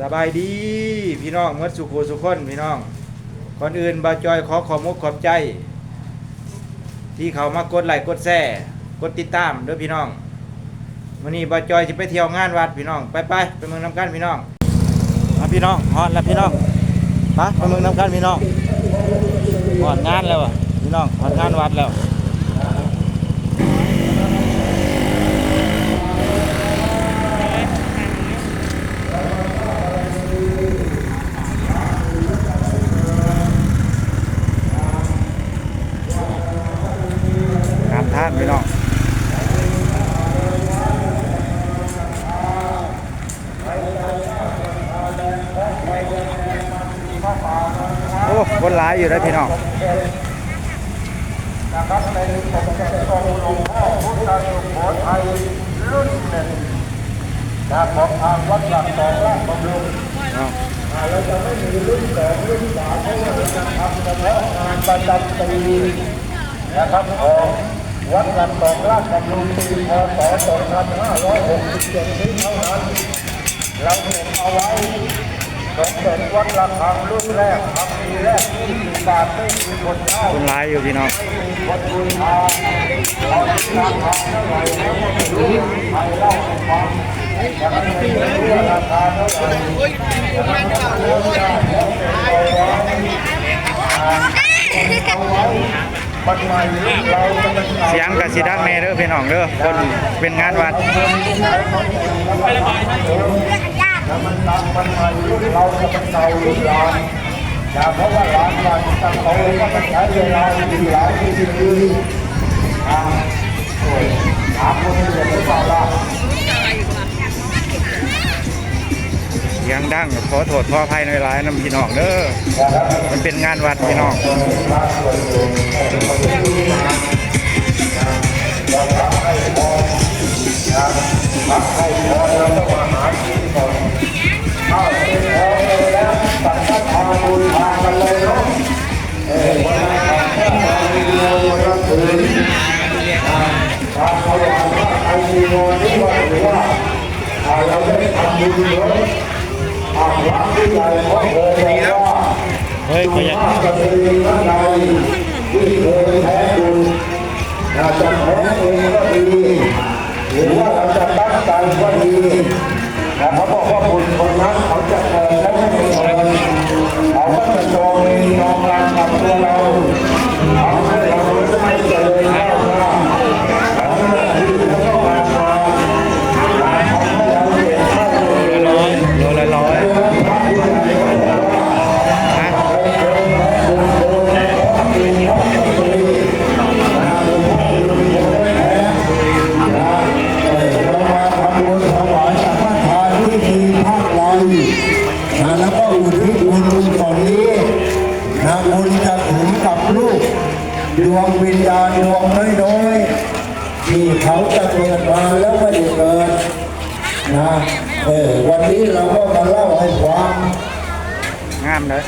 สบายดีพี่น้องเมื่อสุขสุขคนพี่น้องก่อนอื่นบาจอยขอขอบมุกขอบใจ ที่เขามากดไลค์กดแชร์กดติดตามด้อพี่น้องวันนี้บาจอยจะไปเที่ยวงานวัดพี่น้องไปไปไปเมืองน้ำกันพี่น้องมาพี่น้องฮอดแล้วพี่น้องไปไปเมืองน้ำกันพี่น้องฮอดงานแล้วอะพี่น้องฮอดงานวัดแล้ว งามท่านพี่น้อง โอ้คนหลายอยู่นะพี่น้องนะครับในผมจะทรงหลวงพ่อพุทธสุโขทัยรุ่นหนึ่งนะของทางวัดหลักสองราชบำรุงเราจะไม่มีรุ่นสองรุ่นสามเพราะว่าเราจะทำเฉพาะงานประจำปีนะครับของวัดหลักสองราชบำรุงปีพศ2567นี้เท่านั้นเราเห็นเอาไว้ สมเด็จวัดระฆังรุ่นแรกทำปีแรกที่มีบาทไม่มีคนเช่าคนหลายอยู่พี่น้องวันบุญทาเราราคาเท่าไหร่แล้วก็ไม่รู้ใครเล่าให้ฟังยังไม่รู้ว่าราคาเท่าไหร่ยังไม่รู้ว่าเอาไว้มันใหม่เราจะเป็นเสียงกับสีดังแน่เด้อพี่น้องเด้อคนเป็นงานวัด มันตามมันใหม่เราจะเป็นเก่ารุ่นหลานอย่าเพราะว่าหลานวันตั้งโตก็มันใช้เวลาดีหลายปีดีอ่าโอ้ยถามคนอื่นหรือเปล่าล่ะเสียงดังขอโทษขออภัยในหลายน้ำพี่น้องเด้อมันเป็นงานวัดพี่น้องพักให้พอแล้วก็มาหากินก่อนางเขาอยากว่าใครมีเงินที่ว่าหรือว่าเราจะได้ทำบุญเยอะอ่าพระผู้ใหญ่เขาเคยบอกว่าเฮ้ยก็ยังข้าจะเป็นท่านใดที่เคยแพ้คุณอาจจะแพ้เองก็ดีหรือว่าเราจะตั้งใจก็ดีแต่เขาบอกว่าคุณคนนั้น นนี้เราก็มาเล่าให้ฟังงามเลย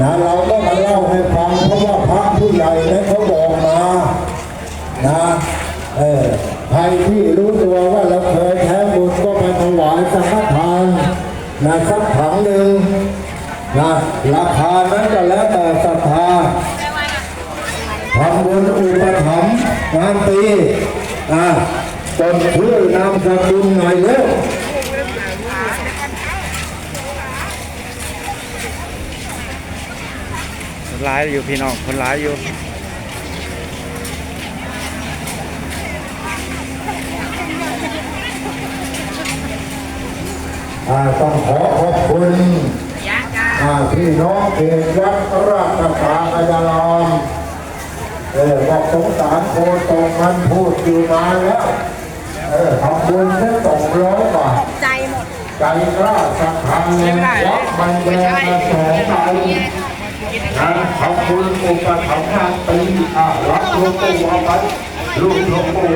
นะเราก็มาเล่าให้ฟังเพราะว่าพระผู้ใหญ่นั้นเขาบอกมานะเออใครที่รู้ตัวว่าเราเคยแท้บุญก็ไปถวายสังฆทานนะสักถังหนึ่งนะราคานั้นก็แล้วแต่ศรัทธาทำบุญอุปถัมภ์งานปีอะจนชื่อนามสกุลหน่อยเร็ว คนหลายอยู่พี่น้องคนหลายอยู่อ่าต้องขอขอบคุณอ่าพี่น้องเขตวัดราชกาอายารามเออบอกสงสารโคตรงมันพูดอยู่นานแล้วเออทำบุญแค่สองร้อยบาทใจหมดใจกล้าสักพันวัดมันแดงมาสองใบ นะขอบคุณอุปถัมภ์งานปีอ่ารับหลวงปู่เอาไปลูกหลวงปู่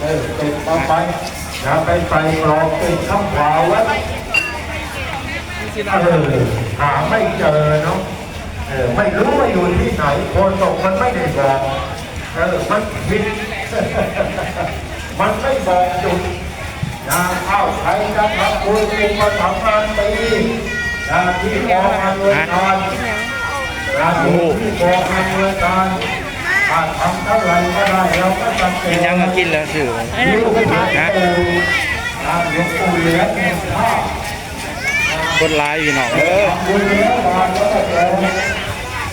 เออติดเอาไปนะไปใส่กรอบติดข้างขวาไว้เออหาไม่เจอเนาะเออไม่รู้ว่าอยู่ที่ไหนโคนตกมันไม่ได้บอกเออมันผิดมันไม่บอกจุดนะเอ้าใครจะทำบุญอุปถัมภ์งานปีนะที่กองอำนวยการ นะที่ที่กองอำนวยการถ้าทำเท่าไหร่ก็ได้เราก็จำเป็กินนยังก็กินแล้วสื่อลูกปู่นะนะหลวงปู่เหลือเงินข้าคนร้ายพี่น้องเออทำบุญแล้วบาทแล้วก็แจก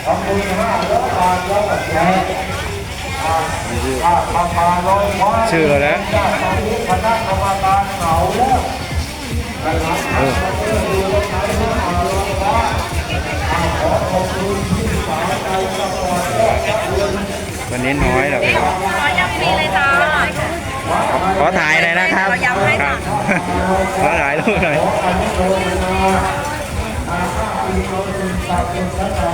ทำบุญห้าแล้วบาทแล้วก็แจกอ่าอ่าทำมาร้อยวันชื่อเราแล้วญาติตอนนี้คณะกรรมการเหงาแล้ว วันนี้น้อยแล้วพี่น้องขอย้ำฟรีเลยจ้าขอถ่ายหน่อยนะครับเราย้ำให้คจ้ะรับขอถ่ายรูปหน่อยอนุโมทนาอาภาพีโยติสัพเพสัตตา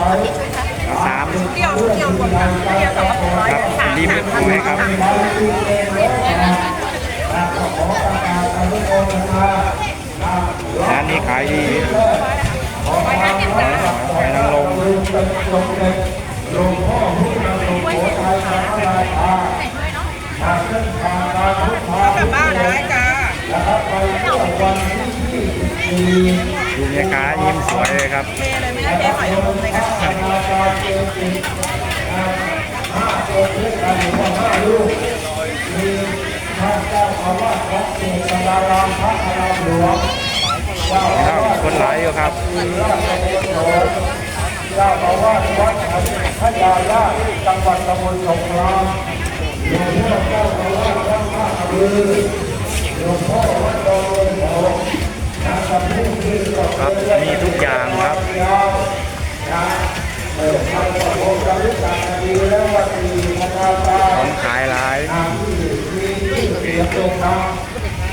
เอาสามเที่ยวเที่ยวกดค่ะเที่ยวสองร้อยครับสามรีบไปไหมครับร้านนี้ขายดีหอยนางรม หลวงพ่อผู้นำหลวงพ่อไทยสามราชาทางเส้นทางการพุทธาก ลับบ้านได้จ้า นะครับไปเมื่อวันที่24 ดูเมียค้ายิ้มสวยเลยครับเมย์เลยไม่ได้เทหอยนางรมเลยค่ะธนาคารเจติห้าตัวเล็กรือว่าห้าลูกมีท่านเจ้าอาวาสวัดเกศราราพระอารามหลวงเจ้าคอารับวคนหลายอยู่ครับราชเดชโสเจ้าอาวาสวัดพระยาญาจังหวัดสมุทรสงครามหลวงพ่อเจ้าอาวาสวัดท่าลือหลวงพ่อวัดดอนเงินทอง ครับมีทุกอย่างครับของขายหลายชื่อเสียงโด่งดัง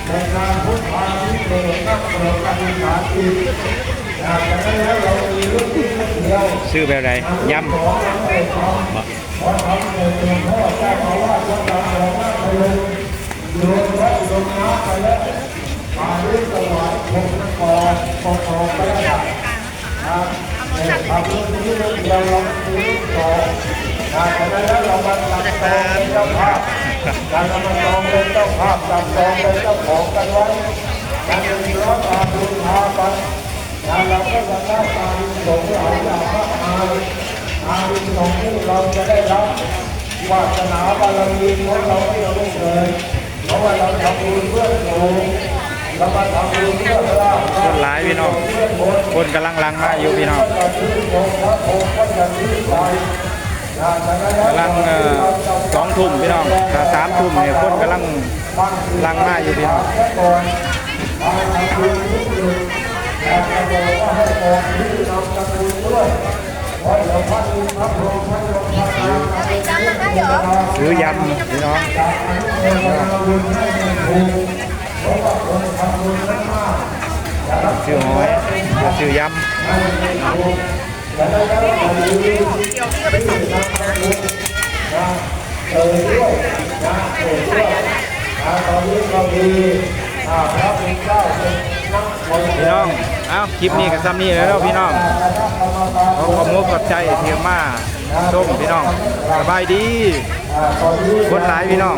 ในการพุทธาที่เกิดนักเกิดการศึกษาจีนจากนั้นแล้วเรามีรุ่นที่เดียวชื่อแบบไรยขอเราไปทำขอทำเกิดหลวงพ่อเจ้าอาวาสวัดหลวงพ่อพยงโยนวัดลงน้ำไปแล้ วมาด้วยสวายพงนครปกรองไปแล้วครับทำรุ่นที่เดียวเราคือรุ่นสองจากนั้นแล้เรามาตัดตอนเป็นเจ้าภาพการนำมาจองเป็นเจ้าภาพจับจองเป็นเจ้าของกันไว้การเป็นร้อยตาบุญพากันงานเราก็จะได้ตาบุญสงฆ์หลายอย่างมากมายอาบุญสงที่เราจะได้รับวาสนาบารมีของเราไม่เราได้เลยเพราะว่าเราทำบุญเพื่อโลก คนหลายพี่น้อง คนกำลังลังมาอยู่พี่น้องกำลังสองทุ่มพี่น้องถ้าสามทุ่มเนี่ยคนกำลังลังมาอยู่พี่น้องก่อนมาอยู่พี่น้องเรอซื้อยำพี่น้อง จากอนุโมทนาบุญให้เป็นบุญเพราะว่าคนทำบุญนั้นมากจะรับซื้อยซื้อยให้เป็นบุญจะได้รับผลดีเดี๋ยวพี่ก็ไปส่งนะเออด้วยนะเออด้วยตอนนี้เรามีพระพุทธเจ้าพี่น้อง เอ้า คลิปนี้กับซ้ำนี้แล้วพี่น้องขอขอบคุณขอบใจเที่มมาส้มพี่น้อง สบายดี คนหลายพี่น้อง